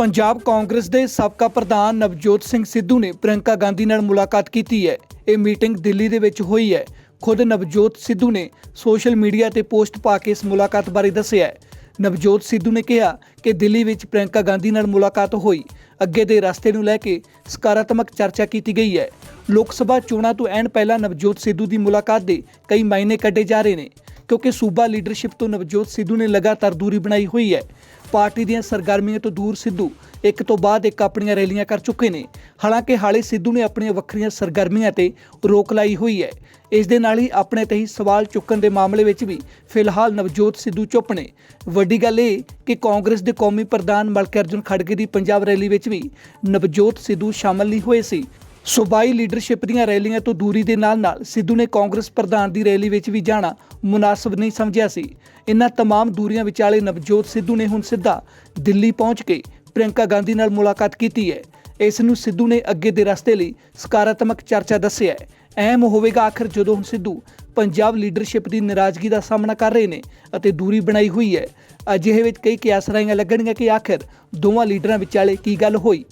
ਪੰਜਾਬ ਕਾਂਗਰਸ ਦੇ ਸਾਬਕਾ ਪ੍ਰਧਾਨ ਨਵਜੋਤ ਸਿੰਘ ਸਿੱਧੂ ਨੇ ਪ੍ਰਿਯੰਕਾ ਗਾਂਧੀ ਨਾਲ ਮੁਲਾਕਾਤ ਕੀਤੀ ਹੈ। ਇਹ ਮੀਟਿੰਗ ਦਿੱਲੀ ਦੇ ਵਿੱਚ ਹੋਈ ਹੈ। ਖੁਦ ਨਵਜੋਤ ਸਿੱਧੂ ਨੇ ਸੋਸ਼ਲ ਮੀਡੀਆ ਤੇ ਪੋਸਟ ਪਾ ਕੇ ਇਸ ਮੁਲਾਕਾਤ ਬਾਰੇ ਦੱਸਿਆ ਨਵਜੋਤ ਸਿੱਧੂ ਨੇ ਕਿਹਾ ਕਿ ਦਿੱਲੀ ਵਿੱਚ ਪ੍ਰਿਯੰਕਾ ਗਾਂਧੀ ਨਾਲ ਮੁਲਾਕਾਤ ਹੋਈ। ਅੱਗੇ ਦੇ ਰਸਤੇ ਨੂੰ ਲੈ ਕੇ ਸਕਾਰਾਤਮਕ ਚਰਚਾ ਕੀਤੀ ਗਈ ਹੈ। ਲੋਕ ਸਭਾ ਚੋਣਾਂ ਤੋਂ ਐਨ ਪਹਿਲਾਂ ਨਵਜੋਤ ਸਿੱਧੂ ਦੀ ਮੁਲਾਕਾਤ ਦੇ ਕਈ ਮਾਇਨੇ ਕੱਢੇ ਜਾ ਰਹੇ ਨੇ। ਕਿਉਂਕਿ ਸੂਬਾ ਲੀਡਰਸ਼ਿਪ ਤੋਂ ਨਵਜੋਤ ਸਿੱਧੂ ਨੇ ਲਗਾਤਾਰ ਦੂਰੀ ਬਣਾਈ ਹੋਈ ਹੈ। ਪਾਰਟੀ ਦੀਆਂ ਸਰਗਰਮੀਆਂ ਤੋਂ ਦੂਰ ਸਿੱਧੂ ਇੱਕ ਤੋਂ ਬਾਅਦ ਇੱਕ ਆਪਣੀਆਂ ਰੈਲੀਆਂ ਕਰ ਚੁੱਕੇ ਨੇ। ਹਾਲਾਂਕਿ ਹਾਲੇ ਸਿੱਧੂ ਨੇ ਆਪਣੀਆਂ ਵੱਖਰੀਆਂ ਸਰਗਰਮੀਆਂ ਤੇ ਰੋਕ ਲਾਈ ਹੋਈ ਹੈ। ਇਸ ਦੇ ਨਾਲ ਹੀ ਆਪਣੇ ਤੇ ਹੀ ਸਵਾਲ ਚੁੱਕਣ ਦੇ ਮਾਮਲੇ ਵਿੱਚ ਵੀ ਫਿਲਹਾਲ ਨਵਜੋਤ ਸਿੱਧੂ ਚੁੱਪ ਨੇ। ਵੱਡੀ ਗੱਲ ਇਹ ਕਿ ਕਾਂਗਰਸ ਦੇ ਕੌਮੀ ਪ੍ਰਧਾਨ ਮਲਕ ਅਰਜੁਨ ਖੜਗੇ ਦੀ ਪੰਜਾਬ ਰੈਲੀ ਵਿੱਚ ਵੀ ਨਵਜੋਤ ਸਿੱਧੂ ਸ਼ਾਮਲ ਨਹੀਂ ਹੋਏ ਸੀ। ਸੂਬਾਈ ਲੀਡਰਸ਼ਿਪ ਦੀਆਂ ਰੈਲੀਆਂ ਤੋਂ ਦੂਰੀ ਦੇ ਨਾਲ-ਨਾਲ ਸਿੱਧੂ ਨੇ ਕਾਂਗਰਸ ਪ੍ਰਧਾਨ ਦੀ ਰੈਲੀ ਵਿੱਚ ਵੀ ਜਾਣਾ ਮੁਨਾਸਬ ਨਹੀਂ ਸਮਝਿਆ ਸੀ ਇਨ੍ਹਾਂ तमाम ਦੂਰੀਆਂ ਵਿਚਾਲੇ ਨਵਜੋਤ ਸਿੱਧੂ ਨੇ ਹੁਣ ਸਿੱਧਾ ਦਿੱਲੀ ਪਹੁੰਚ ਕੇ ਪ੍ਰਿਯੰਕਾ ਗਾਂਧੀ ਨਾਲ ਮੁਲਾਕਾਤ ਕੀਤੀ ਹੈ ਇਸ ਨੂੰ ਸਿੱਧੂ ਨੇ ਅੱਗੇ ਦੇ ਰਸਤੇ ਲਈ ਸਕਾਰਾਤਮਕ ਚਰਚਾ ਦੱਸਿਆ ਹੈ ਅਹਿਮ ਹੋਵੇਗਾ ਆਖਰ ਜਦੋਂ ਹੁਣ ਸਿੱਧੂ ਪੰਜਾਬ ਲੀਡਰਸ਼ਿਪ ਦੀ ਨਾਰਾਜ਼ਗੀ ਦਾ ਸਾਹਮਣਾ ਕਰ ਰਹੇ ਨੇ ਅਤੇ ਦੂਰੀ ਬਣਾਈ ਹੋਈ ਹੈ ਅਜਿਹੇ ਵਿੱਚ ਕਈ ਕਿਆਸ ਰਾਈਆਂ ਲੱਗਣਗੀਆਂ ਕਿ ਆਖਰ ਦੋਵਾਂ ਲੀਡਰਾਂ ਵਿਚਾਲੇ ਕੀ ਗੱਲ ਹੋਈ